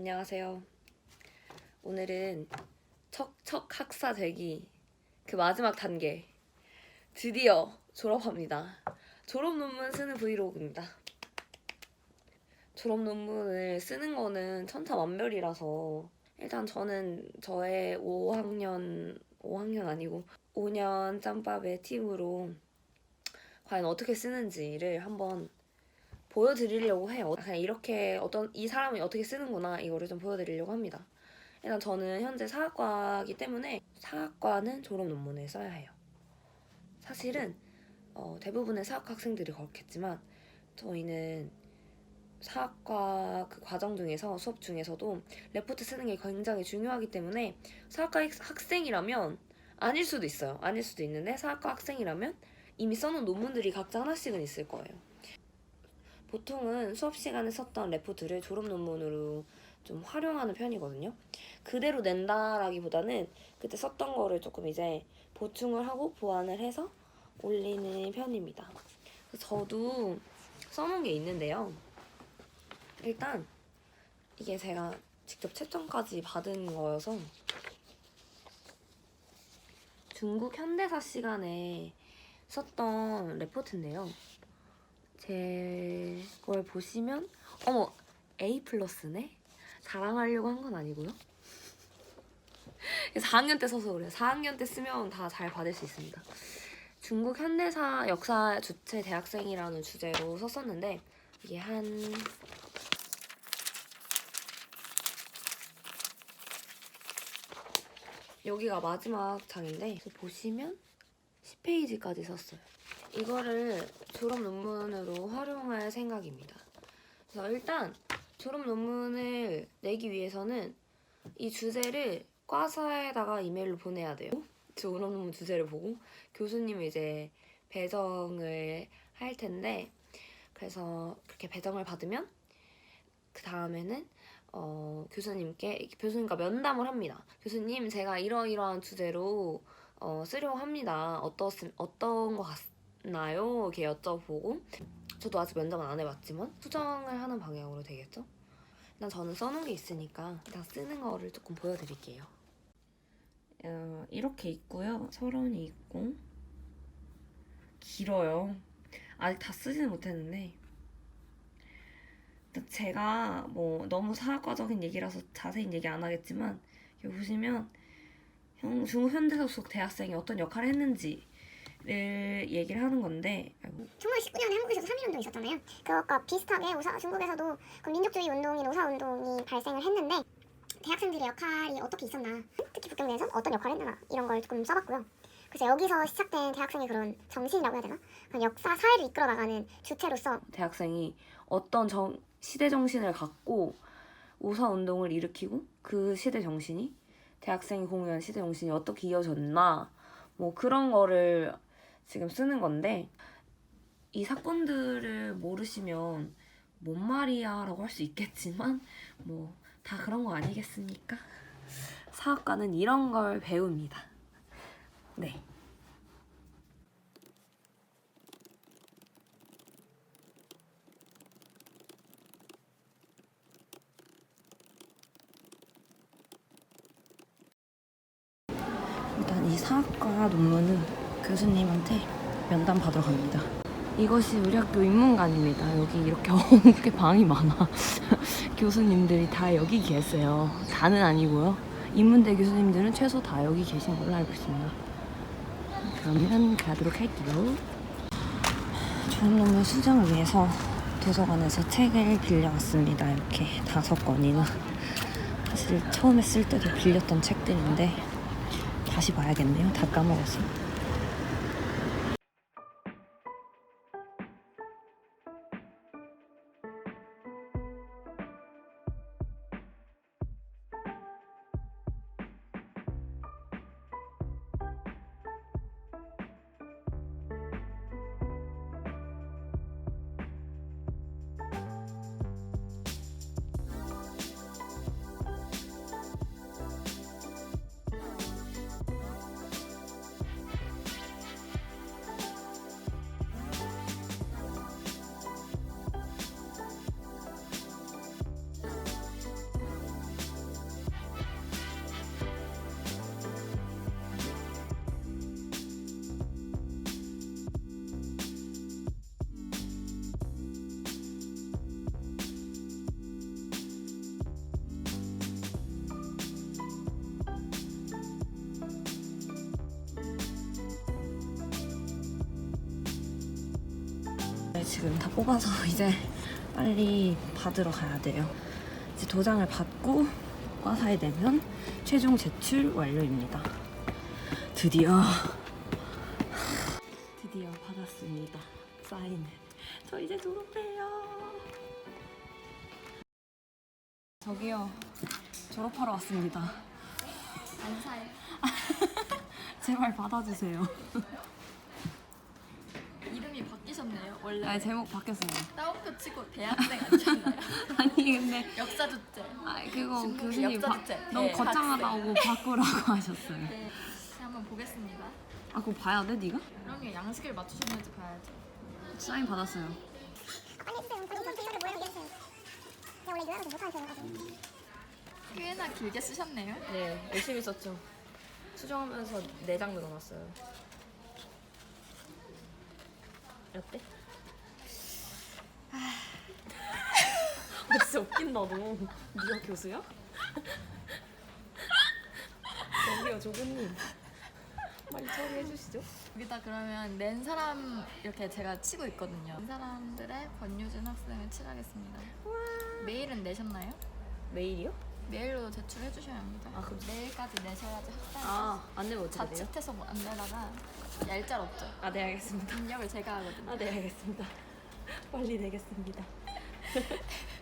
안녕하세요. 오늘은 척척 학사 되기 그 마지막 단계 드디어 졸업합니다. 졸업 논문 쓰는 브이로그입니다. 졸업 논문을 쓰는 거는 천차만별이라서 일단 저는 저의 5학년 5학년 아니고 5년 짬밥의 팁으로 과연 어떻게 쓰는지를 한번 보여드리려고 해요. 그냥 이렇게 어떤 이 사람이 어떻게 쓰는구나 이거를 좀 보여드리려고 합니다. 일단 저는 현재 사학과이기 때문에 사학과는 졸업 논문을 써야 해요. 사실은 어, 대부분의 사학 학생들이 그렇겠지만 저희는 사학과 그 과정 중에서 수업 중에서도 레포트 쓰는 게 굉장히 중요하기 때문에 사학과 학- 학생이라면 아닐 수도 있어요. 아닐 수도 있는데 사학과 학생이라면 이미 써놓은 논문들이 각자 하나씩은 있을 거예요. 보통은 수업 시간에 썼던 레포트를 졸업 논문으로 좀 활용하는 편이거든요. 그대로 낸다라기보다는 그때 썼던 거를 조금 이제 보충을 하고 보완을 해서 올리는 편입니다. 저도 써놓은 게 있는데요. 일단 이게 제가 직접 채점까지 받은 거여서 중국 현대사 시간에 썼던 레포트인데요. 제 걸 보시면 어머 A 플러스네? 자랑하려고 한 건 아니고요. 4학년 때 써서 그래요. 4학년 때 쓰면 다 잘 받을 수 있습니다. 중국 현대사 역사 주체 대학생이라는 주제로 썼었는데 이게 한 여기가 마지막 장인데 보시면 10페이지까지 썼어요. 이거를 졸업 논문으로 활용할 생각입니다. 그래서 일단 졸업 논문을 내기 위해서는 이 주제를 과사에다가 이메일로 보내야 돼요. 졸업 논문 주제를 보고 교수님이 이제 배정을 할 텐데 그래서 그렇게 배정을 받으면 그 다음에는 어, 교수님께 교수님과 면담을 합니다. 교수님 제가 이러이러한 주제로 어, 쓰려고 합니다. 어떻 어떤 것 같 나요? 이렇게 여쭤보고 저도 아직 면담은 안 해봤지만 수정을 하는 방향으로 되겠죠? 일단 저는 써놓은 게 있으니까 일단 쓰는 거를 조금 보여드릴게요. 어, 이렇게 있고요. 서론이 있고 길어요. 아직 다 쓰지는 못했는데 제가 뭐 너무 사학과적인 얘기라서 자세히 얘기 안 하겠지만 여기 보시면 현대사 속 대학생이 어떤 역할을 했는지 를 얘기를 하는 건데 아이고, 1919년에 한국에서도 3.1운동이 있었잖아요. 그것과 비슷하게 우사, 중국에서도 그 민족주의 운동인 우사 운동이 발생을 했는데 대학생들의 역할이 어떻게 있었나 특히 북경 내에서 어떤 역할을 했나 이런 걸 조금 써봤고요. 그래서 여기서 시작된 대학생의 그런 정신이라고 해야 되나? 그런 역사 사회를 이끌어 나가는 주체로서 대학생이 어떤 정, 시대 정신을 갖고 우사 운동을 일으키고 그 시대 정신이 대학생이 공유한 시대 정신이 어떻게 이어졌나 뭐 그런 거를 지금 쓰는 건데 이 사건들을 모르시면 뭔 말이야라고 할 수 있겠지만 뭐 다 그런 거 아니겠습니까? 사학과는 이런 걸 배웁니다. 네. 일단 이 사학과 논문은 교수님한테 면담 받으러 갑니다. 이것이 우리 학교 인문관입니다. 여기 이렇게 어둡게 방이 많아. 교수님들이 다 여기 계세요. 다는 아니고요. 인문대 교수님들은 최소 다 여기 계신 걸로 알고 있습니다. 그러면 가도록 할게요. 논문 수정을 위해서 도서관에서 책을 빌려왔습니다. 이렇게 다섯 권이나. 사실 처음에 쓸 때도 빌렸던 책들인데 다시 봐야겠네요. 다 까먹었어. 지금 다 뽑아서 이제 빨리 받으러 가야 돼요. 이제 도장을 받고 과사에 내면 최종 제출 완료입니다. 드디어 드디어 받았습니다. 사인을. 저 이제 졸업해요. 저기요. 졸업하러 왔습니다. 안 사요. 제발 받아주세요. 이름이 바뀌셨네요. 원래 아 제목 바뀌었어요. 따옴표 치고 대학생 아니셨나요? 아니 근데 역사 주제. 아 그거 교수님 바, 역사주제. 너무 네, 거창하다고 바꾸라고 하셨어요. 네. 한번 보겠습니다. 아 그거 봐야 돼 네가? 그런 게 양식을 맞추셨는지 봐야죠. 사인 받았어요. 빨리 해주세요. 빨리 이번 이번에 모양 얘기해주세요. 제가 원래 유학을 좀 못하는 편이라서. 꽤나 길게 쓰셨네요. 네 열심히 썼죠. 수정하면서 내장 늘어났어요. 어때? 진짜 웃긴다 너. 네가 교수야? 저기요 조교님. 빨리 처리해 주시죠. 여기다 그러면 낸 사람 이렇게 제가 치고 있거든요. 낸 사람들의 권유진 학생을 칠하겠습니다. 메일은 내셨나요? 메일이요? 메일로 제출해 주셔야 합니다. 아, 그럼 내일까지 내셔야지 학생 아, 안 내면 어떻게 돼요? 자칫해서 안 내다가 얄짤 없죠. 아, 네, 알겠습니다. 입력을 제가 하거든요. 아, 네, 알겠습니다. 빨리 내겠습니다.